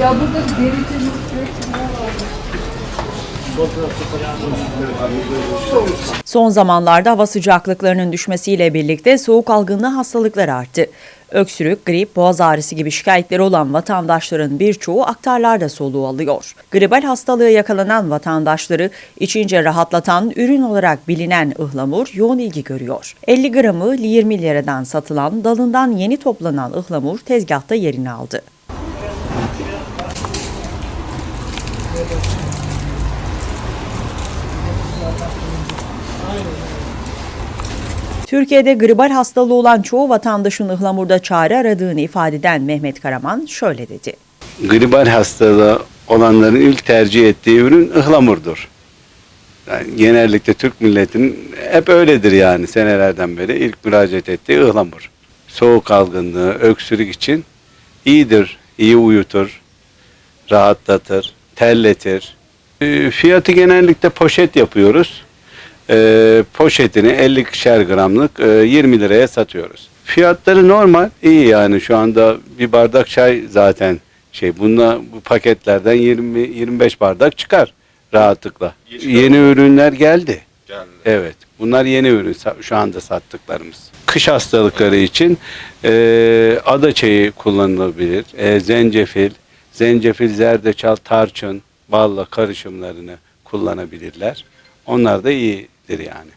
Ya burada. Son zamanlarda hava sıcaklıklarının düşmesiyle birlikte soğuk algınlığı hastalıkları arttı. Öksürük, grip, boğaz ağrısı gibi şikayetleri olan vatandaşların birçoğu aktarlarda soluğu alıyor. Gribal hastalığı yakalanan vatandaşları içince rahatlatan ürün olarak bilinen ıhlamur yoğun ilgi görüyor. 50 gramı 20 liradan satılan dalından yeni toplanan ıhlamur tezgahta yerini aldı. Türkiye'de gribal hastalığı olan çoğu vatandaşın ıhlamurda çare aradığını ifade eden Mehmet Karaman şöyle dedi. gribal hastalığı olanların ilk tercih ettiği ürün ıhlamurdur. Yani genellikle Türk milletinin hep öyledir yani senelerden beri ilk müracaat ettiği ıhlamur. Soğuk algınlığı, öksürük için iyidir, iyi uyutur, rahatlatır, terletir. Ee, Fiyatı genellikle poşet yapıyoruz. Ee, poşetini 50'şer gramlık e, 20 liraya satıyoruz. Fiyatları normal, iyi yani şu anda bir bardak çay zaten şey bununla bu paketlerden 20 25 bardak çıkar rahatlıkla. Yeni ürünler geldi. Evet. Bunlar yeni ürün şu anda sattıklarımız. Kış hastalıkları için e, ada çayı kullanılabilir. E, zencefil, zencefil, zerdeçal, tarçın, balla karışımlarını kullanabilirler. Onlar da iyidir yani.